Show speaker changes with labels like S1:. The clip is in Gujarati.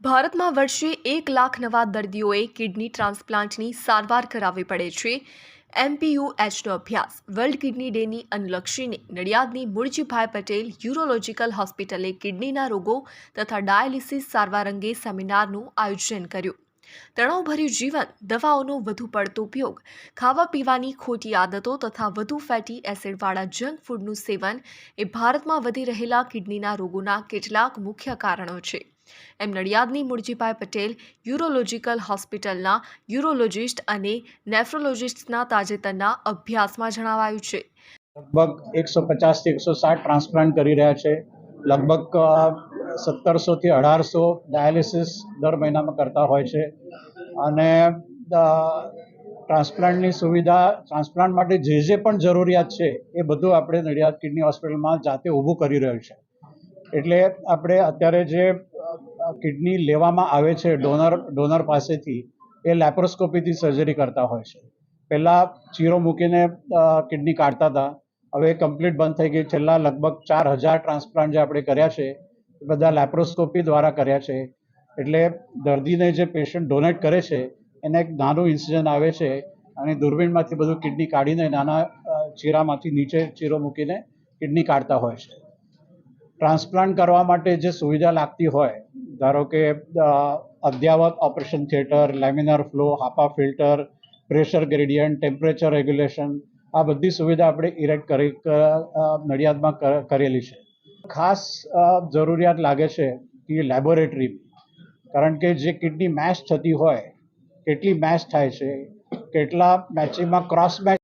S1: ભારતમાં વર્ષે એક લાખ નવા દર્દીઓએ કિડની ટ્રાન્સપ્લાન્ટની સારવાર કરાવવી પડે છે. એમપીયુએચનો અભ્યાસ. વર્લ્ડ કિડની ડેની અનુલક્ષીને નડિયાદની મુળજીભાઈ પટેલ યુરોલોજિકલ હોસ્પિટલે કિડનીના રોગો તથા ડાયાલિસિસ સારવાર અંગે સેમિનારનું આયોજન કર્યું. તણાવભર્યું જીવન, દવાઓનો વધુ પડતો ઉપયોગ, ખાવા પીવાની ખોટી આદતો તથા વધુ ફેટી એસિડવાળા જંક ફૂડનું સેવન એ ભારતમાં વધી રહેલા કિડનીના રોગોના કેટલાક મુખ્ય કારણો છે. એમ નડિયાદની મુળજીભાઈ પટેલ યુરોલોજિકલ હોસ્પિટલના યુરોલોજિસ્ટ અને નેફ્રોલોજિસ્ટના તાજેતરના અભ્યાસમાં જણાવાયું છે.
S2: લગભગ એકસો પચાસથી એકસો સાઠ ટ્રાન્સપ્લાન્ટ કરી રહ્યા છે. લગભગ સત્તરસોથી અઢારસો ડાયાલિસિસ દર મહિનામાં કરતા હોય છે. અને ટ્રાન્સપ્લાન્ટની સુવિધા, ટ્રાન્સપ્લાન્ટ માટે જે જે પણ જરૂરિયાત છે, એ બધું આપણે નડિયાદ કિડની હોસ્પિટલમાં જાતે ઊભું કરી રહ્યું છે. એટલે આપણે અત્યારે જે કિડની લેવામાં આવે છે ડોનર ડોનર પાસેથી, એ લેપ્રોસ્કોપીથી સર્જરી કરતા હોય છે. પહેલાં ચીરો મૂકીને કિડની કાઢતા હતા. હવે કમ્પ્લીટ બંધ થઈ ગઈ. છેલ્લા લગભગ ચાર હજાર ટ્રાન્સપ્લાન્ટ જે આપણે કર્યા છે, એ બધા લેપ્રોસ્કોપી દ્વારા કર્યા છે. એટલે દર્દીને જે પેશન્ટ ડોનેટ કરે છે, એને એક નાનું ઇન્સિજન આવે છે અને દૂરબીનમાંથી બધું કિડની કાઢીને નાના ચીરામાંથી નીચે ચીરો મૂકીને કિડની કાઢતા હોય છે. ટ્રાન્સપ્લાન્ટ કરવા માટે જે સુવિધા લાગતી હોય ધારો કે અદ્યાવત operation theatre, laminar flow, HEPA filter, pressure gradient, temperature regulation, આ બધી સુવિધા આપણે ઇરેક્ટ કરી નડિયાદમાં કરેલી છે. ખાસ જરૂરિયાત લાગે છે કે લેબોરેટરી કારણ કે જે કિડની મેચ થતી હોય, કેટલી મેચ થાય છે, કેટલા મેચિંગમાં ક્રોસ મેચ